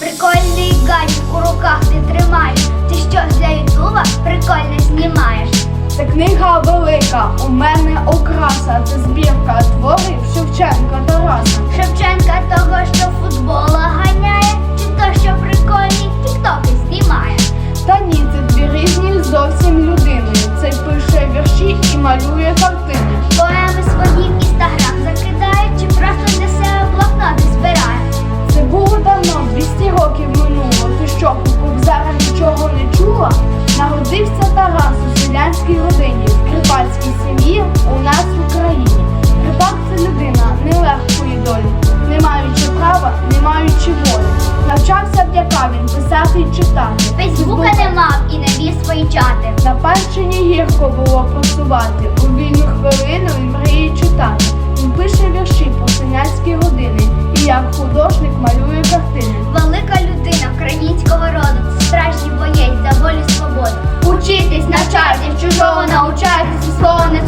Прикольний гаджет у руках ти тримаєш. Ти що для ютуба прикольно знімаєш? Це книга велика, у мене окраса, це збірка творів Шевченка Тараса. Шевченка того, що футбола ганяє, чи то, що прикольні тіктоки знімає. Та ні, це дві різні зовсім людини. Цей пише вірші і малює картини. Навчався в Якавін писати й читати. Фейсбука не мав і не вів свої чати. На панщині гірко було працювати, у вільну хвилину він мріє читати. Він пише вірші про селянські години і як художник малює картини. Велика людина українського роду, справжній боєць за волю і свободу. Учитесь, навчайтесь, чужого научайтесь, і не